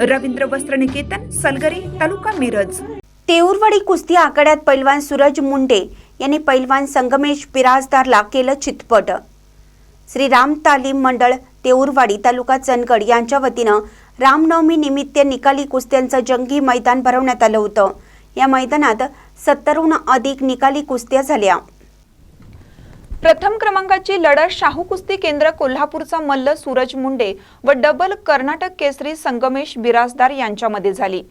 रवींद्र वस्त्र निकेतन सलगरी तालुका मिरज. तेऊरवाडी कुस्ती आखाड्यात पैलवान सूरज मुंडे यांनी पैलवान संगमेश बिराजदारला केलं चितपट. श्री राम तालीम मंडळ तेऊरवाडी तालुका चंदगड यांच्या वतीनं रामनवमी निमित्त निकाली कुस्त्यांचं जंगी मैदान भरवण्यात आलं होतं. या मैदानात सत्तरहून अधिक निकाली कुस्त्या झाल्या. प्रथम क्रमांकाची लढत शाहू कुस्ती केंद्र कोल्हापूरचा मल्ल सूरज मुंडे व डबल कर्नाटक केसरी संगमेश बिराजदार यांच्यामध्ये झाली.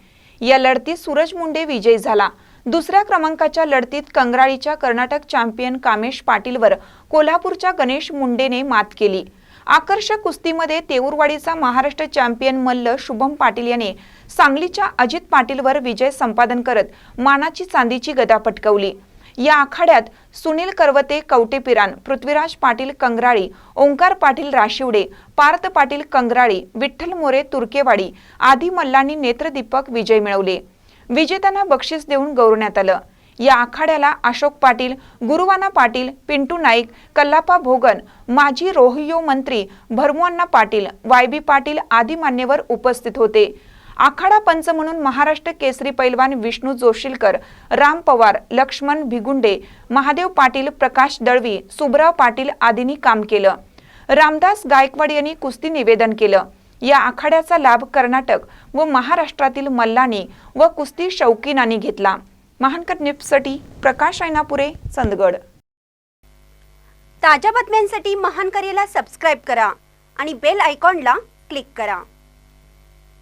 या लढतीत सूरज मुंडे विजयी झाला. दुसऱ्या क्रमांकाच्या लढतीत कंगराळीच्या कर्नाटक चॅम्पियन कामेश पाटीलवर कोल्हापूरच्या गणेश मुंडेने मात केली. आकर्षक कुस्तीमध्ये तेऊरवाडीचा महाराष्ट्र चॅम्पियन मल्ल शुभम पाटील याने सांगलीच्या अजित पाटीलवर विजय संपादन करत मानाची चांदीची गदा पटकवली. या आखाड्यात सुनील करवते कवटेपिरान पृथ्वीराज पाटील कंगराळी ओंकार पाटील राशिवडे पार्थ पाटील कंगराळी विठ्ठल मोरे तुर्केवाडी आदी मल्लांनी नेत्रदीपक विजय मिळवले. विजेत्यांना बक्षीस देऊन गौरवण्यात आलं. या आखाड्याला अशोक पाटील गुरुवाना पाटील पिंटू नाईक कल्लापा भोगन माजी रोहियो मंत्री भरमुअण्णा पाटील वाय बी पाटील आदी मान्यवर उपस्थित होते. आखाडा पंच म्हणून महाराष्ट्र केसरी पैलवान विष्णू जोशीलकर राम पवार लक्ष्मण भिगुंडे महादेव पाटील प्रकाश दळवी सुबराव पाटील आदींनी काम केलं. रामदास गायकवाड यांनी कुस्ती निवेदन केलं. या आखाड्याचा लाभ कर्नाटक व महाराष्ट्रातील मल्लांनी व कुस्ती शौकीनांनी घेतला. महानकर न्यूजसाठी प्रकाश ऐनापुरे चंदगड. ताज्या बातम्यांसाठी महानकरेला सबस्क्राईब करा आणि बेल आयकॉनला क्लिक करा.